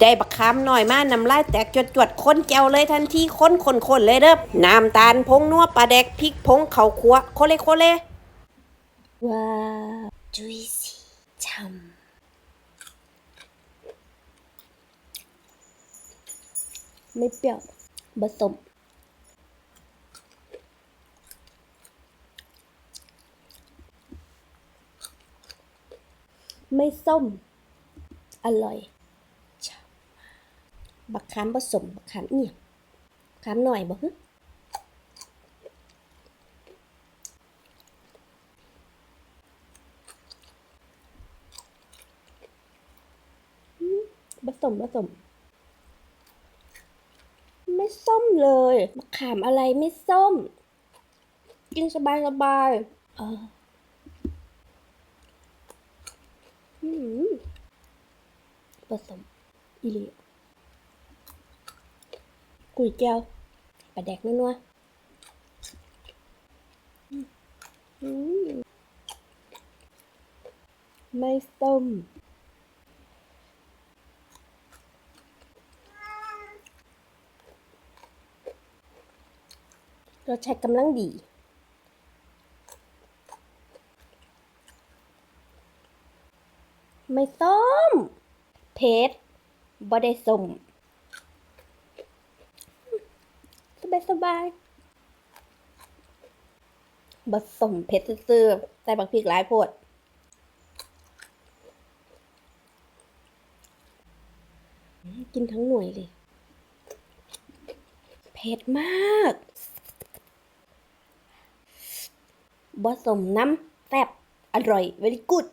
ได้บักคำหน่อยมาน้ำลายแตกจวดจวดๆค้นแก้วเลยทันทีค้นคนคนๆเลยเด้อน้ำตาลพงนัวปลาแดกพริกพงเขาคัวโคเลโคเลว้าวจุยซี่ชำไม่เปรี้ยวผสมไม่ส้ม อร่อย บักขามผสมบักขามเอียงขามหน่อยบ่ฮึผสมผสม ไม่ส้มเลยมะขามอะไรไม่ส้ม กินสบายสบายเออผสมอีหลี กุยแก้วปลาแดกนัวไม่ส้มรสชาติกำลังดีไม่ส้มเผ็ดบ่ได้ส้มสบายสบายๆบ่ส้มเผ็ดซื่อใส่บักพริกหลายโพดกินทั้งหน่วยเลย เผ็ดมากบ่สมน้ำแซ่บอร่อย very good